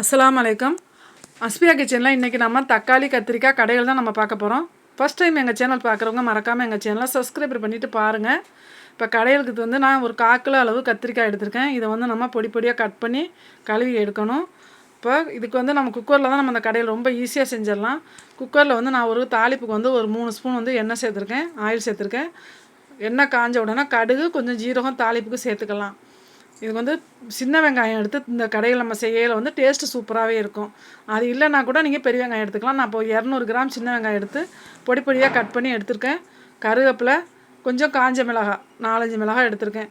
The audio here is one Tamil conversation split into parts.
அஸ்லாம் அலைக்கும். அஸ்பியா கிச்சனில் இன்றைக்கி நம்ம தக்காளி கத்திரிக்காய் கடையில் தான் நம்ம பார்க்க போகிறோம் ஃபஸ்ட் டைம் எங்கள் சேனல் பார்க்குறவங்க மறக்காமல் எங்கள் சேனலை சப்ஸ்கிரைபர் பண்ணிவிட்டு பாருங்கள் இப்போ கடைகளுக்கு வந்து நான் ஒரு காக்கிலோ அளவு கத்திரிக்காய் எடுத்திருக்கேன். இதை வந்து நம்ம பொடி பொடியாக கட் பண்ணி கழுவி எடுக்கணும். இப்போ இதுக்கு வந்து நம்ம குக்கரில் தான் நம்ம அந்த கடையில் ரொம்ப ஈஸியாக செஞ்சிடலாம். குக்கரில் வந்து நான் ஒரு தாளிப்புக்கு வந்து ஒரு மூணு ஸ்பூன் வந்து எண்ணெய் சேர்த்துருக்கேன் ஆயில் சேர்த்துருக்கேன். எண்ணெய் காஞ்ச உடனே கடுகு கொஞ்சம் ஜீரகம் தாளிப்புக்கு சேர்த்துக்கலாம். இது வந்து சின்ன வெங்காயம் எடுத்து இந்த கடையில் நம்ம செய்யல வந்து டேஸ்ட்டு சூப்பராகவே இருக்கும். அது இல்லைன்னா கூட நீங்கள் பெரிய வெங்காயம் எடுத்துக்கலாம். நான் இப்போ இரநூறு கிராம் சின்ன வெங்காயம் எடுத்து பொடி பொடியாக கட் பண்ணி எடுத்திருக்கேன். கருவேப்பிலை கொஞ்சம் காஞ்ச மிளகாய் நாலஞ்சு மிளகாய் எடுத்திருக்கேன்.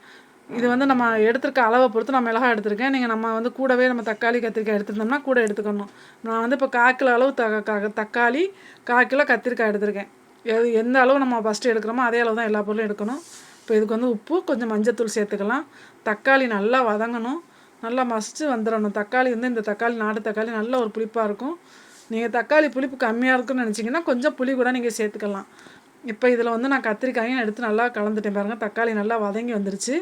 இது வந்து நம்ம எடுத்திருக்க அளவை பொறுத்து நான் மிளகாய் எடுத்திருக்கேன். நீங்கள் நம்ம வந்து கூடவே நம்ம தக்காளி கத்திரிக்காய் எடுத்திருந்தோம்னா கூட எடுத்துக்கணும். நான் வந்து இப்போ கால் கிலோ அளவு த தக்காளி கால் கிலோ கத்திரிக்காய் எடுத்திருக்கேன். எது எந்த அளவு நம்ம ஃபஸ்ட்டு எடுக்கிறோமோ அதே அளவு தான் எல்லா பொருளும் எடுக்கணும். இப்போ இதுக்கு வந்து உப்பு கொஞ்சம் மஞ்சத்தூள் சேர்த்துக்கலாம். தக்காளி நல்லா வதங்கணும். நல்லா மசித்து வந்துடணும். தக்காளி வந்து இந்த தக்காளி நாட்டு தக்காளி நல்ல ஒரு புளிப்பாக இருக்கும். நீங்கள் தக்காளி புளிப்பு கம்மியாக இருக்குன்னு நினச்சிங்கன்னா கொஞ்சம் புளி கூட நீங்கள் சேர்த்துக்கலாம். இப்போ இதில் வந்து நான் கத்திரிக்காயும் எடுத்து நல்லா கலந்துட்டேன் பாருங்கள் தக்காளி நல்லா வதங்கி வந்துருச்சு.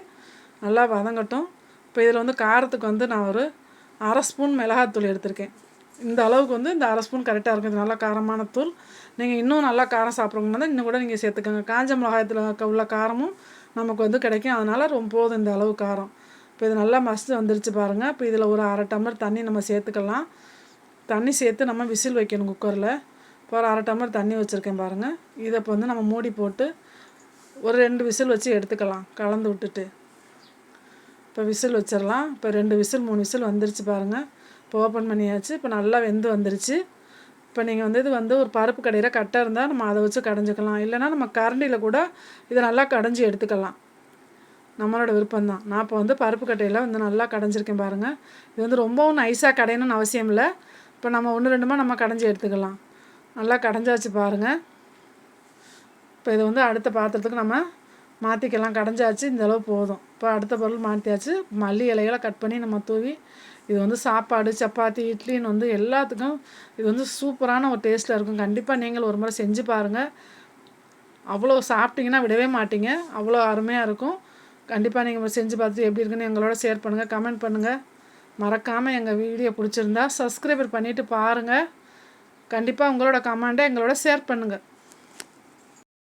நல்லா வதங்கட்டும். இப்போ இதில் வந்து காரத்துக்கு வந்து நான் ஒரு அரை ஸ்பூன் மிளகாத்தூள் எடுத்திருக்கேன். இந்த அளவுக்கு வந்து இந்த அரை ஸ்பூன் கரெக்டாக இருக்கும். இது நல்லா காரமான தூள். நீங்கள் இன்னும் நல்லா காரம் சாப்பிட்றவங்கன்னா தான் இன்னும் கூட நீங்கள் சேர்த்துக்கோங்க. காஞ்ச மிளகாயத்தில் உள்ள காரமும் நமக்கு வந்து கிடைக்கும். அதனால் ரொம்ப போதும் இந்த அளவு காரம். இப்போ இது நல்லா மஸ்து வந்துருச்சு பாருங்கள் இப்போ இதில் ஒரு அரை டம்ளர் தண்ணி நம்ம சேர்த்துக்கலாம். தண்ணி சேர்த்து நம்ம விசில் வைக்கணும் குக்கரில். இப்போ ஒரு அரை டம்ளர் தண்ணி வச்சுருக்கேன் பாருங்கள் இதை இப்போ வந்து நம்ம மூடி போட்டு ஒரு ரெண்டு விசில் வச்சு எடுத்துக்கலாம். கலந்து விட்டுட்டு. இப்போ விசில் வச்சிடலாம். இப்போ ரெண்டு விசில் மூணு விசில் வந்துருச்சு பாருங்கள் இப்போ ஓப்பன் பண்ணியாச்சு. இப்போ நல்லா வெந்து வந்துருச்சு. இப்போ நீங்கள் வந்து இது வந்து ஒரு பருப்பு கடையில் கட்டை இருந்தால் நம்ம அதை வச்சு கடைஞ்சிக்கலாம். இல்லைன்னா நம்ம கரண்டியில் கூட இதை நல்லா கடைஞ்சி எடுத்துக்கலாம். நம்மளோட விருப்பம்தான். நான் இப்போ வந்து பருப்பு கட்டையில் வந்து நல்லா கடைஞ்சிருக்கேன் பாருங்கள் இது வந்து ரொம்பவும் நைஸாக கடையணும்னு அவசியம் இல்லை. இப்போ நம்ம ஒன்று ரெண்டுமா நம்ம கடைஞ்சி எடுத்துக்கலாம். நல்லா கடைஞ்சாச்சு பாருங்கள் இப்போ இதை வந்து அடுத்த பாத்திரத்துக்கு நம்ம மாற்றிக்கலாம் கடைஞ்சாச்சு இந்தளவு போதும். இப்போ அடுத்த பொருள் மாற்றியாச்சு மல்லி இலைகளை கட் பண்ணி நம்ம தூவி இது வந்து சாப்பாடு சப்பாத்தி இட்லின்னு வந்து எல்லாத்துக்கும் இது வந்து சூப்பரான ஒரு டேஸ்ட்டில் இருக்கும். கண்டிப்பாக நீங்கள் ஒரு முறை செஞ்சு பாருங்கள் அவ்வளோ சாப்பிட்டீங்கன்னா விடவே மாட்டீங்க. அவ்வளோ அருமையாக இருக்கும். கண்டிப்பாக நீங்கள் செஞ்சு பார்த்துட்டு எப்படி இருக்குன்னு எங்களோட ஷேர் பண்ணுங்கள் கமெண்ட் பண்ணுங்கள் மறக்காமல் எங்கள் வீடியோ பிடிச்சிருந்தா சப்ஸ்கிரைபர் பண்ணிவிட்டு பாருங்கள் கண்டிப்பாக உங்களோட கமெண்ட்டை எங்களோட ஷேர் பண்ணுங்கள்